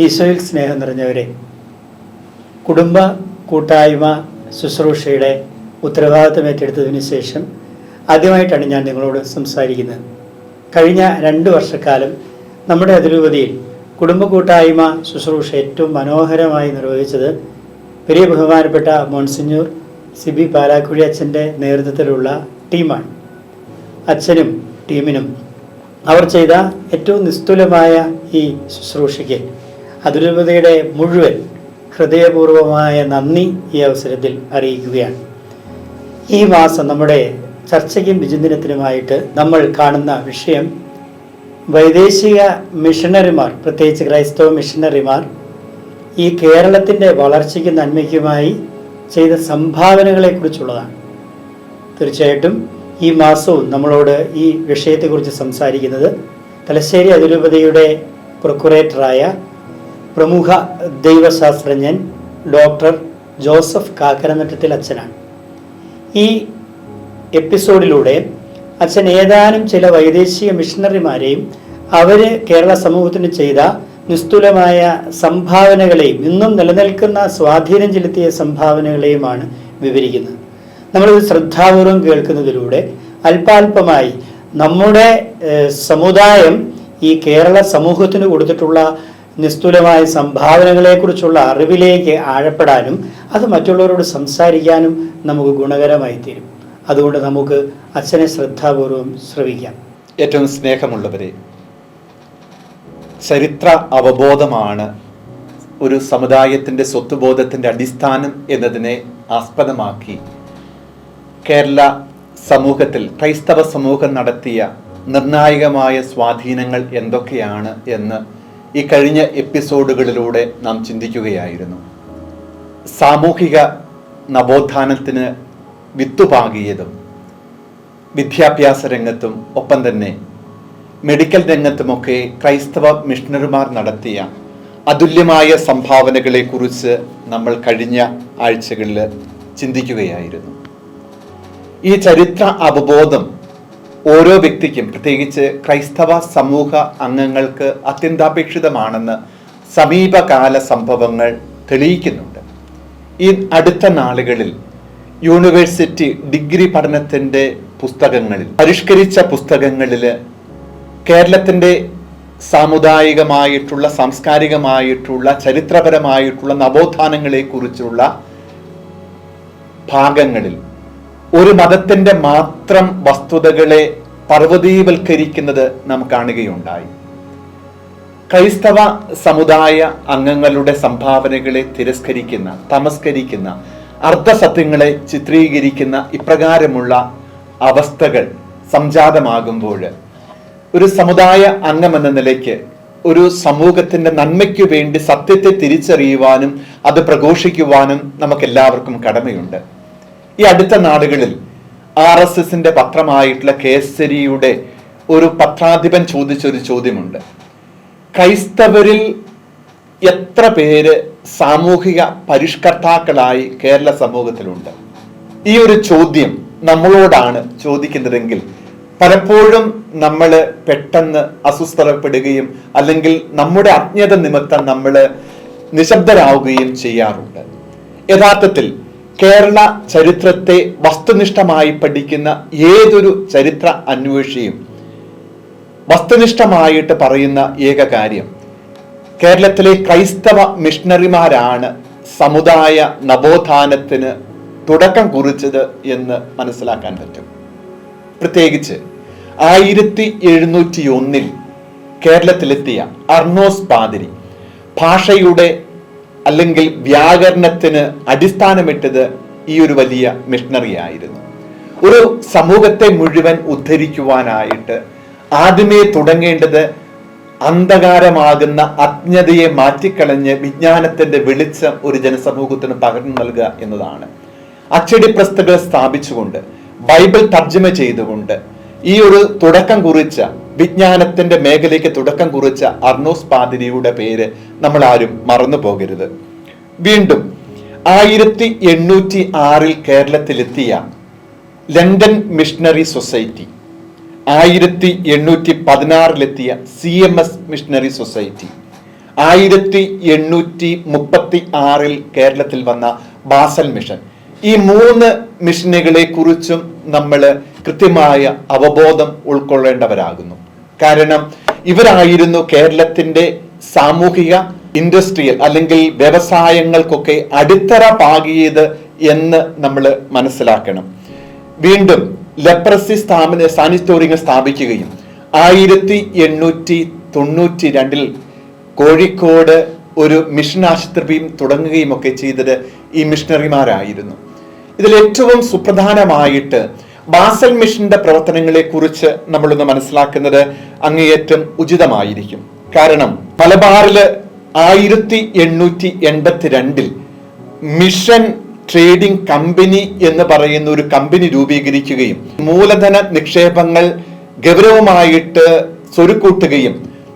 ഈശോയിൽ സ്നേഹം നിറഞ്ഞവരെ കുടുംബ കൂട്ടായ്മ ശുശ്രൂഷയുടെ ഉത്തരവാദിത്തം ഏറ്റെടുത്തതിന് ശേഷം ആദ്യമായിട്ടാണ് ഞാൻ നിങ്ങളോട് സംസാരിക്കുന്നത്. കഴിഞ്ഞ രണ്ട് വർഷക്കാലം നമ്മുടെ അതിരൂപതയിൽ കുടുംബ കൂട്ടായ്മ ശുശ്രൂഷ ഏറ്റവും മനോഹരമായി നിർവഹിച്ചത് പെരിയ ബഹുമാനപ്പെട്ട മോൺസിഞ്ഞൂർ സിബി പാലാക്കുഴി അച്ഛന്റെ നേതൃത്വത്തിലുള്ള ടീമാണ്. അച്ഛനും ടീമിനും അവർ ചെയ്ത ഏറ്റവും നിസ്തുലമായ ഈ ശുശ്രൂഷയ്ക്ക് അതിരൂപതയുടെ മുഴുവൻ ഹൃദയപൂർവമായ നന്ദി ഈ അവസരത്തിൽ അറിയിക്കുകയാണ്. ഈ മാസം നമ്മുടെ ചർച്ചയ്ക്കും വിചിന്തനത്തിനുമായിട്ട് നമ്മൾ കാണുന്ന വിഷയം വൈദേശിക മിഷണറിമാർ പ്രത്യേകിച്ച് ക്രൈസ്തവ മിഷണറിമാർ ഈ കേരളത്തിന്റെ വളർച്ചയ്ക്കും നന്മയ്ക്കുമായി ചെയ്ത സംഭാവനകളെക്കുറിച്ചുള്ളതാണ്. തീർച്ചയായിട്ടും ഈ മാസവും നമ്മളോട് ഈ വിഷയത്തെക്കുറിച്ച് സംസാരിക്കുന്നത് തലശ്ശേരി അതിരൂപതയുടെ പ്രൊക്കുറേറ്ററായ പ്രമുഖ ദൈവശാസ്ത്രജ്ഞൻ ഡോക്ടർ ജോസഫ് കാക്കരമറ്റത്തിൽ അച്ഛനാണ്. ഈ എപ്പിസോഡിലൂടെ അച്ഛൻ ഏതാനും ചില വൈദേശിക മിഷണറിമാരെയും അവർ കേരള സമൂഹത്തിന് ചെയ്ത നിസ്തുലമായ സംഭാവനകളെയും ഇന്നും നിലനിൽക്കുന്ന സ്വാധീനം ചെലുത്തിയ സംഭാവനകളെയുമാണ് വിവരിക്കുന്നത്. നമ്മളിത് ശ്രദ്ധാപൂർവം കേൾക്കുന്നതിലൂടെ അല്പാൽപമായി നമ്മുടെ സമുദായം ഈ കേരള സമൂഹത്തിന് കൊടുത്തിട്ടുള്ള നിസ്തുലമായ സംഭാവനകളെക്കുറിച്ചുള്ള അറിവിലേക്ക് ആഴപ്പെടാനും അത് മറ്റുള്ളവരോട് സംസാരിക്കാനും നമുക്ക് ഗുണകരമായി തീരും അതുകൊണ്ട് നമുക്ക് അച്ഛനെ ശ്രദ്ധാപൂർവം ശ്രവിക്കാം. ഏറ്റവും സ്നേഹമുള്ളവരെ ചരിത്ര അവബോധമാണ് ഒരു സമുദായത്തിന്റെ സ്വത്തുബോധത്തിന്റെ അടിസ്ഥാനം എന്നതിനെ ആസ്പദമാക്കി കേരള സമൂഹത്തിൽ ക്രൈസ്തവ സമൂഹം നടത്തിയ നിർണായകമായ സ്വാധീനങ്ങൾ എന്തൊക്കെയാണ് എന്ന് ഈ കഴിഞ്ഞ എപ്പിസോഡുകളിലൂടെ നാം ചിന്തിക്കുകയായിരുന്നു. സാമൂഹിക നവോത്ഥാനത്തിന് വിത്തുപാകിയതും വിദ്യാഭ്യാസ രംഗത്തും ഒപ്പം തന്നെ മെഡിക്കൽ രംഗത്തുമൊക്കെ ക്രൈസ്തവ മിഷണറിമാർ നടത്തിയ അതുല്യമായ സംഭാവനകളെക്കുറിച്ച് നമ്മൾ കഴിഞ്ഞ ആഴ്ചകളിൽ ചിന്തിക്കുകയായിരുന്നു. ഈ ചരിത്ര അവബോധം ഓരോ വ്യക്തിക്കും പ്രത്യേകിച്ച് ക്രൈസ്തവ സമൂഹ അംഗങ്ങൾക്ക് അത്യന്താപേക്ഷിതമാണെന്ന് സമീപകാല സംഭവങ്ങൾ തെളിയിക്കുന്നുണ്ട്. ഈ അടുത്ത നാളുകളിൽ യൂണിവേഴ്സിറ്റി ഡിഗ്രി പഠനത്തിന്റെ പുസ്തകങ്ങളിൽ പരിഷ്കരിച്ച പുസ്തകങ്ങളിൽ കേരളത്തിന്റെ സാമുദായികമായിട്ടുള്ള സാംസ്കാരികമായിട്ടുള്ള ചരിത്രപരമായിട്ടുള്ള നവോത്ഥാനങ്ങളെക്കുറിച്ചുള്ള ഭാഗങ്ങളിൽ ഒരു മതത്തിന്റെ മാത്രം വസ്തുതകളെ പർവതീവൽക്കരിക്കുന്നത് നാം കാണുകയുണ്ടായി. ക്രൈസ്തവ സമുദായ അംഗങ്ങളുടെ സംഭാവനകളെ തിരസ്കരിക്കുന്ന തമസ്കരിക്കുന്ന അർദ്ധസത്യങ്ങളെ ചിത്രീകരിക്കുന്ന ഇപ്രകാരമുള്ള അവസ്ഥകൾ സംജാതമാകുമ്പോൾ ഒരു സമുദായ അംഗമെന്ന നിലയ്ക്ക് ഒരു സമൂഹത്തിന്റെ നന്മയ്ക്കു വേണ്ടി സത്യത്തെ തിരിച്ചറിയുവാനും അത് പ്രഘോഷിക്കുവാനും നമുക്കെല്ലാവർക്കും കടമയുണ്ട്. ഈ അടുത്ത നാടുകളിൽ ആർ എസ് എസിന്റെ പത്രമായിട്ടുള്ള കേസരിയുടെ ഒരു പത്രാധിപൻ ചോദിച്ചൊരു ചോദ്യമുണ്ട്. ക്രൈസ്തവരിൽ എത്ര പേര് സാമൂഹിക പരിഷ്കർത്താക്കളായി കേരള സമൂഹത്തിലുണ്ട്? ഈ ഒരു ചോദ്യം നമ്മളോടാണ് ചോദിക്കുന്നതെങ്കിൽ പലപ്പോഴും നമ്മൾ പെട്ടെന്ന് അസ്വസ്ഥതപ്പെടുകയും അല്ലെങ്കിൽ നമ്മുടെ അജ്ഞത നിമിത്തം നമ്മൾ നിശബ്ദരാവുകയും ചെയ്യാറുണ്ട്. യഥാർത്ഥത്തിൽ കേരള ചരിത്രത്തെ വസ്തുനിഷ്ഠമായി പഠിക്കുന്ന ഏതൊരു ചരിത്ര അന്വേഷിയും വസ്തുനിഷ്ഠമായിട്ട് പറയുന്ന ഏക കാര്യം കേരളത്തിലെ ക്രൈസ്തവ മിഷണറിമാരാണ് സമുദായ നവോത്ഥാനത്തിന് തുടക്കം കുറിച്ചത് എന്ന് മനസ്സിലാക്കാൻ പറ്റും. പ്രത്യേകിച്ച് ആയിരത്തി എഴുന്നൂറ്റി ഒന്നിൽ കേരളത്തിലെത്തിയ അർണോസ് പാതിരി ഭാഷയുടെ അല്ലെങ്കിൽ വ്യാകരണത്തിന് അടിസ്ഥാനമിട്ടത് ഈ ഒരു വലിയ മിഷണറി ആയിരുന്നു. ഒരു സമൂഹത്തെ മുഴുവൻ ഉദ്ധരിക്കുവാനായിട്ട് ആദ്യമേ തുടങ്ങേണ്ടത് അന്ധകാരമാകുന്ന അജ്ഞതയെ മാറ്റിക്കളഞ്ഞ് വിജ്ഞാനത്തിന്റെ വെളിച്ചം ഒരു ജനസമൂഹത്തിന് പകർന്നു നൽകുക എന്നതാണ്. അച്ചടി പ്രസ്തുകൾ സ്ഥാപിച്ചുകൊണ്ട് ബൈബിൾ തർജമ ചെയ്തുകൊണ്ട് ഈ ഒരു തുടക്കം കുറിച്ച വിജ്ഞാനത്തിന്റെ മേഖലയ്ക്ക് തുടക്കം കുറിച്ച അർണോസ് പാതിരിയുടെ പേര് നമ്മൾ ആരും മറന്നു പോകരുത്. വീണ്ടും ആയിരത്തി എണ്ണൂറ്റി ആറിൽ കേരളത്തിലെത്തിയ ലണ്ടൻ മിഷണറി സൊസൈറ്റി ആയിരത്തി എണ്ണൂറ്റി പതിനാറിലെത്തിയ C M S missionary society ആയിരത്തി എണ്ണൂറ്റി മുപ്പത്തി ആറിൽ കേരളത്തിൽ വന്ന ബാസൽ മിഷൻ. ഈ മൂന്ന് മിഷനുകളെ കുറിച്ചും നമ്മൾ കൃത്യമായ അവബോധം ഉൾക്കൊള്ളേണ്ടവരാകുന്നു. കാരണം ഇവരായിരുന്നു കേരളത്തിന്റെ സാമൂഹിക ഇൻഡസ്ട്രിയൽ അല്ലെങ്കിൽ വ്യവസായങ്ങൾക്കൊക്കെ അടിത്തറ പാകിയത് എന്ന് നമ്മൾ മനസ്സിലാക്കണം. വീണ്ടും ലെപ്രസി സ്ഥാപന സാനിറ്റോറിയങ്ങൾ സ്ഥാപിക്കുകയും ആയിരത്തി എണ്ണൂറ്റി തൊണ്ണൂറ്റി രണ്ടിൽ കോഴിക്കോട് ഒരു മിഷൻ ആശുപത്രിയും തുടങ്ങുകയും ഒക്കെ ചെയ്തത് ഈ മിഷണറിമാരായിരുന്നു. ഇതിൽ ഏറ്റവും സുപ്രധാനമായിട്ട് ബാസൽ മിഷന്റെ പ്രവർത്തനങ്ങളെ കുറിച്ച് നമ്മളൊന്ന് മനസ്സിലാക്കുന്നത് അങ്ങേയറ്റം ഉചിതമായിരിക്കും. കാരണം മലബാറിൽ ആയിരത്തി എണ്ണൂറ്റി എൺപത്തിരണ്ടിൽ മിഷൻ ട്രേഡിംഗ് കമ്പനി എന്ന് പറയുന്ന ഒരു കമ്പനി രൂപീകരിക്കുകയും മൂലധന നിക്ഷേപങ്ങൾ ഗൗരവമായിട്ട് സ്വരുക്കൂട്ടുകയും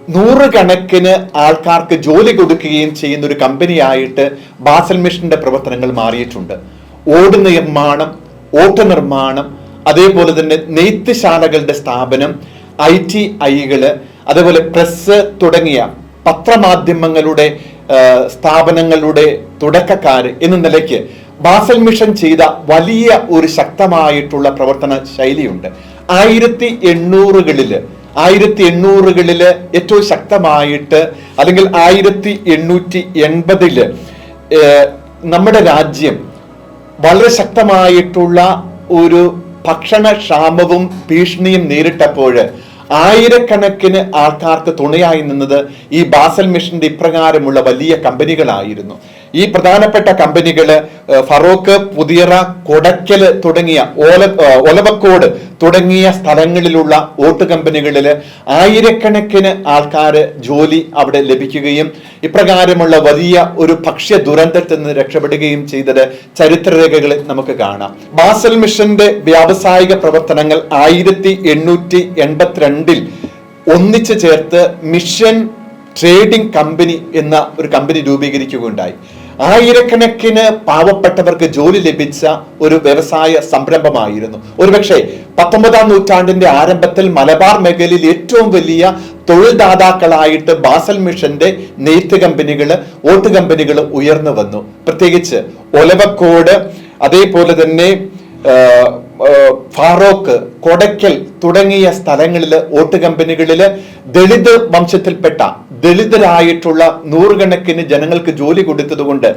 നൂറുകണക്കിന് ആൾക്കാർക്ക് ജോലി കൊടുക്കുകയും ചെയ്യുന്ന ഒരു കമ്പനിയായിട്ട് ബാസൽ മിഷന്റെ പ്രവർത്തനങ്ങൾ മാറിയിട്ടുണ്ട്. ഓട് നിർമ്മാണം ഓട്ട നിർമ്മാണം അതേപോലെ തന്നെ നെയ്ത്ത് ശാലകളുടെ സ്ഥാപനം ഐ ടി ഐകൾ അതേപോലെ പ്രസ് തുടങ്ങിയ പത്രമാധ്യമങ്ങളുടെ സ്ഥാപനങ്ങളുടെ തുടക്കക്കാര് എന്ന നിലയ്ക്ക് ബാസൽ മിഷൻ ചെയ്ത വലിയ ഒരു ശക്തമായിട്ടുള്ള പ്രവർത്തന ശൈലിയുണ്ട്. ആയിരത്തി എണ്ണൂറുകളിൽ ആയിരത്തി എണ്ണൂറുകളിൽ ഏറ്റവും ശക്തമായിട്ട് അല്ലെങ്കിൽ ആയിരത്തി എണ്ണൂറ്റി എൺപതിൽ നമ്മുടെ രാജ്യം വളരെ ശക്തമായിട്ടുള്ള ഒരു ഭക്ഷണക്ഷാമവും ഭീഷണിയും നേരിട്ടപ്പോൾ ആയിരക്കണക്കിന് ആൾക്കാർക്ക് തുണയായി നിന്നത് ഈ ബാസൽ മിഷന്റെ ഇപ്രകാരമുള്ള വലിയ കമ്പനികളായിരുന്നു. ഈ പ്രധാനപ്പെട്ട കമ്പനികൾ ഏഹ്, ഫറോക്ക് പുതിയറ കൊടക്കൽ തുടങ്ങിയ ഓല ഒലവക്കോട് തുടങ്ങിയ സ്ഥലങ്ങളിലുള്ള ഓട്ട് കമ്പനികളിൽ ആയിരക്കണക്കിന് ആൾക്കാർ ജോലി അവിടെ ലഭിക്കുകയും ഇപ്രകാരമുള്ള വലിയ ഒരു ഭക്ഷ്യ ദുരന്തത്തിൽ നിന്ന് രക്ഷപ്പെടുകയും ചെയ്തത് ചരിത്രരേഖകളിൽ നമുക്ക് കാണാം. ബാസൽ മിഷന്റെ വ്യാവസായിക പ്രവർത്തനങ്ങൾ ആയിരത്തി എണ്ണൂറ്റി എൺപത്തിരണ്ടിൽ ഒന്നിച്ചു ചേർത്ത് മിഷൻ ട്രേഡിംഗ് കമ്പനി എന്ന ഒരു കമ്പനി രൂപീകരിക്കുകയുണ്ടായി. ആയിരക്കണക്കിന് പാവപ്പെട്ടവർക്ക് ജോലി ലഭിച്ച ഒരു വ്യവസായ സംരംഭമായിരുന്നു. ഒരുപക്ഷെ പത്തൊമ്പതാം നൂറ്റാണ്ടിന്റെ ആരംഭത്തിൽ മലബാർ മേഖലയിൽ ഏറ്റവും വലിയ തൊഴിൽദാതാക്കളായിട്ട് ബാസൽ മിഷന്റെ നെയ്ത്ത് കമ്പനികൾ ഓട്ട് കമ്പനികൾ ഉയർന്നു വന്നു. പ്രത്യേകിച്ച് ഒലവക്കോട് അതേപോലെ തന്നെ ഫാറോക്ക് കൊടയ്ക്കൽ തുടങ്ങിയ സ്ഥലങ്ങളിൽ വോട്ട് കമ്പനികളിൽ ദളിത് വംശത്തിൽപ്പെട്ട ദളിതരായിട്ടുള്ള നൂറുകണക്കിന് ജനങ്ങൾക്ക് ജോലി കൊടുത്തതുകൊണ്ട്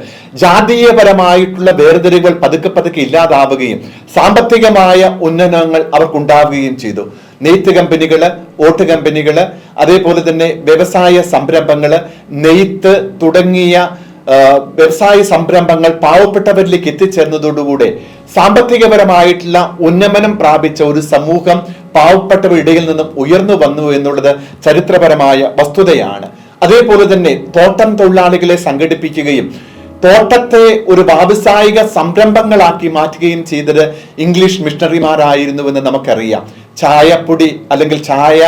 ജാതീയപരമായിട്ടുള്ള വേർതിരിവുകൾ പതുക്കെ പതുക്കെ ഇല്ലാതാവുകയും സാമ്പത്തികമായ ഉന്നനങ്ങൾ അവർക്കുണ്ടാവുകയും ചെയ്തു. നെയ്ത്ത് കമ്പനികൾ ഓട്ട് കമ്പനികൾ അതേപോലെ തന്നെ വ്യവസായ സംരംഭങ്ങൾ നെയ്ത്ത് തുടങ്ങിയ വ്യവസായ സംരംഭങ്ങൾ പാവപ്പെട്ടവരിലേക്ക് എത്തിച്ചേർന്നതോടുകൂടെ സാമ്പത്തികപരമായിട്ടുള്ള ഉന്നമനം പ്രാപിച്ച ഒരു സമൂഹം പാവപ്പെട്ടവരിടയിൽ നിന്നും ഉയർന്നു വന്നു എന്നുള്ളത് ചരിത്രപരമായ വസ്തുതയാണ്. അതേപോലെ തന്നെ തോട്ടം തൊഴിലാളികളെ സംഘടിപ്പിക്കുകയും തോട്ടത്തെ ഒരു വ്യാവസായിക സംരംഭങ്ങളാക്കി മാറ്റുകയും ചെയ്തത് ഇംഗ്ലീഷ് മിഷണറിമാരായിരുന്നുവെന്ന് നമുക്കറിയാം. ചായപ്പൊടി അല്ലെങ്കിൽ ചായ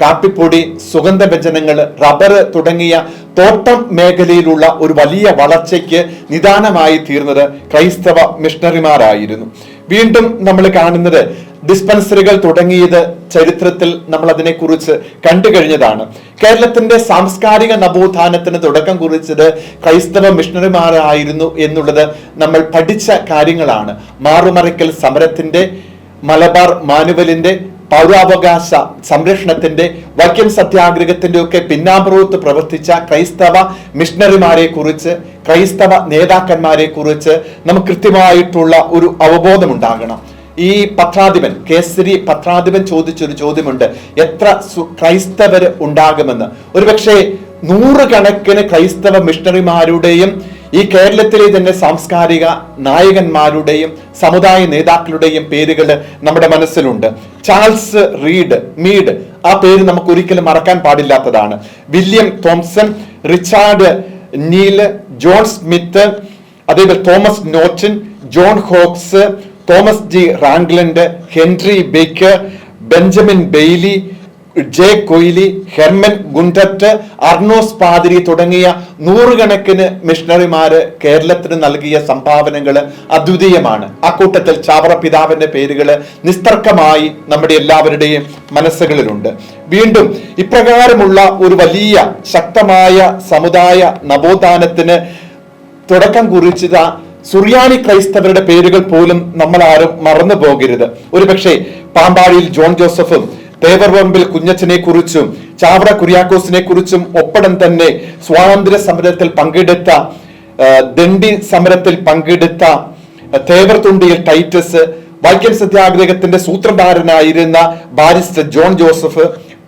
കാപ്പിപ്പൊടി സുഗന്ധവ്യഞ്ജനങ്ങൾ റബ്ബർ തുടങ്ങിയ തോട്ടം മേഖലയിലുള്ള ഒരു വലിയ വളർച്ചയ്ക്ക് നിദാനമായി തീർന്നത് ക്രൈസ്തവ മിഷണറിമാരായിരുന്നു. വീണ്ടും നമ്മൾ കാണുന്നത് ഡിസ്പെൻസറികൾ തുടങ്ങിയത് ചരിത്രത്തിൽ നമ്മൾ അതിനെക്കുറിച്ച് കണ്ടു കഴിഞ്ഞതാണ്. കേരളത്തിന്റെ സാംസ്കാരിക നവോത്ഥാനത്തിന് തുടക്കം കുറിച്ചത് ക്രൈസ്തവ മിഷണറിമാരായിരുന്നു എന്നുള്ളത് നമ്മൾ പഠിച്ച കാര്യങ്ങളാണ്. മാറുമറയ്ക്കൽ സമരത്തിന്റെ മലബാർ മാനുവലിന്റെ പൗരാവകാശ സംരക്ഷണത്തിന്റെ വൈക്കം സത്യാഗ്രഹത്തിന്റെ ഒക്കെ പിന്നാമ്പുറത്ത് പ്രവർത്തിച്ച ക്രൈസ്തവ മിഷണറിമാരെ കുറിച്ച് ക്രൈസ്തവ നേതാക്കന്മാരെ കുറിച്ച് നമുക്ക് കൃത്യമായിട്ടുള്ള ഒരു അവബോധം ഉണ്ടാകണം ഈ പത്രാധിപൻ കേസരി പത്രാധിപൻ ചോദിച്ചൊരു ചോദ്യമുണ്ട്. എത്ര ക്രൈസ്തവര് ഉണ്ടാകുമെന്ന്. ഒരുപക്ഷെ നൂറുകണക്കിന് ക്രൈസ്തവ മിഷണറിമാരുടെയും ഈ കേരളത്തിലെ തന്നെ സാംസ്കാരിക നായകന്മാരുടെയും സമുദായ നേതാക്കളുടെയും പേരുകൾ നമ്മുടെ മനസ്സിലുണ്ട്. ചാൾസ് റീഡ് മീഡ് ആ പേര് നമുക്ക് ഒരിക്കലും മറക്കാൻ പാടില്ലാത്തതാണ്. William Thomson Richard Neil John Smith അതേപോലെ Thomas Norton John Hawks Thomas G Ragland Henry Baker Benjamin Bailey J Koyili Hermann Gundert Arnos പാതിരി തുടങ്ങിയ നൂറുകണക്കിന് മിഷണറിമാര് കേരളത്തിന് നൽകിയ സംഭാവനകൾ അദ്വിതീയമാണ്. ആ കൂട്ടത്തിൽ ചാവറ പിതാവിന്റെ പേരുകൾ നിസ്തർക്കമായി നമ്മുടെ എല്ലാവരുടെയും മനസ്സുകളിലുണ്ട്. വീണ്ടും ഇപ്രകാരമുള്ള ഒരു വലിയ ശക്തമായ സമുദായ നവോത്ഥാനത്തിന് തുടക്കം കുറിച്ചത് സുറിയാനി ക്രൈസ്തവരുടെ പേരുകൾ പോലും നമ്മൾ ആരും മറന്നു പോകരുത് ഒരുപക്ഷെ പാമ്പാടിയിൽ ജോൺ ജോസഫും തേവർപറമ്പിൽ കുഞ്ഞച്ചനെ കുറിച്ചും ചാവറ കുര്യാക്കോസിനെ കുറിച്ചും ഒപ്പടം തന്നെ സ്വാതന്ത്ര്യ സമരത്തിൽ പങ്കെടുത്ത ദണ്ഡി സമരത്തിൽ പങ്കെടുത്ത തേവർ തുണ്ടിയിൽ ടൈറ്റസ് വൈക്കം സത്യാഗ്രഹത്തിന്റെ സൂത്രധാരനായിരുന്ന barrister John Joseph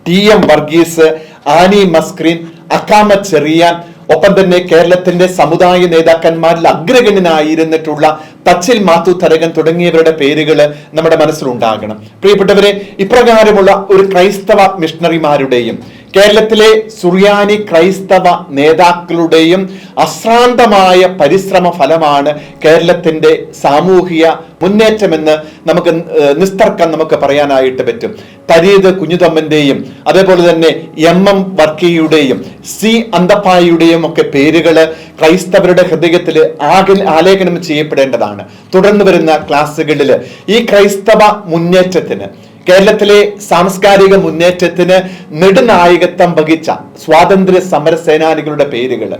T M Varghese Annie Mascarene Accamma Cherian ഒപ്പം തന്നെ കേരളത്തിന്റെ സമുദായ നേതാക്കന്മാരിൽ അഗ്രഗണ്യനായിരുന്നിട്ടുള്ള തച്ചിൽ മാത്തു തരകൻ തുടങ്ങിയവരുടെ പേരുകൾ നമ്മുടെ മനസ്സിലുണ്ടാകണം. പ്രിയപ്പെട്ടവരെ ഇപ്രകാരമുള്ള ഒരു ക്രൈസ്തവ മിഷണറിമാരുടെയും കേരളത്തിലെ സുറിയാനി ക്രൈസ്തവ നേതാക്കളുടെയും അശ്രാന്തമായ പരിശ്രമ ഫലമാണ് കേരളത്തിന്റെ സാമൂഹിക മുന്നേറ്റമെന്ന് നമുക്ക് നിസ്തർക്കം നമുക്ക് പറയാനായിട്ട് പറ്റും. തരീത് കുഞ്ഞുതമ്മന്റെയും അതേപോലെ തന്നെ എം എം വർക്കിയുടെയും സി അന്തപ്പായുടെയും ഒക്കെ പേരുകൾ ക്രൈസ്തവരുടെ ഹൃദയത്തിൽ ആകെ ആലേഖനം ചെയ്യപ്പെടേണ്ടതാണ്. തുടർന്ന് വരുന്ന ക്ലാസ്സുകളിൽ ഈ ക്രൈസ്തവ മുന്നേറ്റത്തിന് കേരളത്തിലെ സാംസ്കാരിക മുന്നേറ്റത്തിന് നെടുനായകത്വം വഹിച്ച സ്വാതന്ത്ര്യ സമര സേനാനികളുടെ പേരുകൾ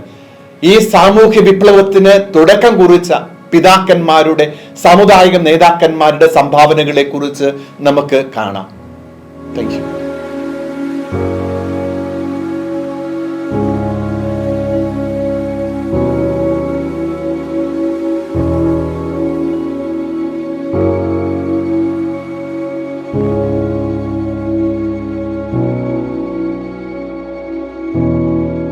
ഈ സാമൂഹ്യ വിപ്ലവത്തിന് തുടക്കം കുറിച്ച പിതാക്കന്മാരുടെ സാമുദായിക നേതാക്കന്മാരുടെ സംഭാവനകളെ കുറിച്ച് നമുക്ക് കാണാം. Thank you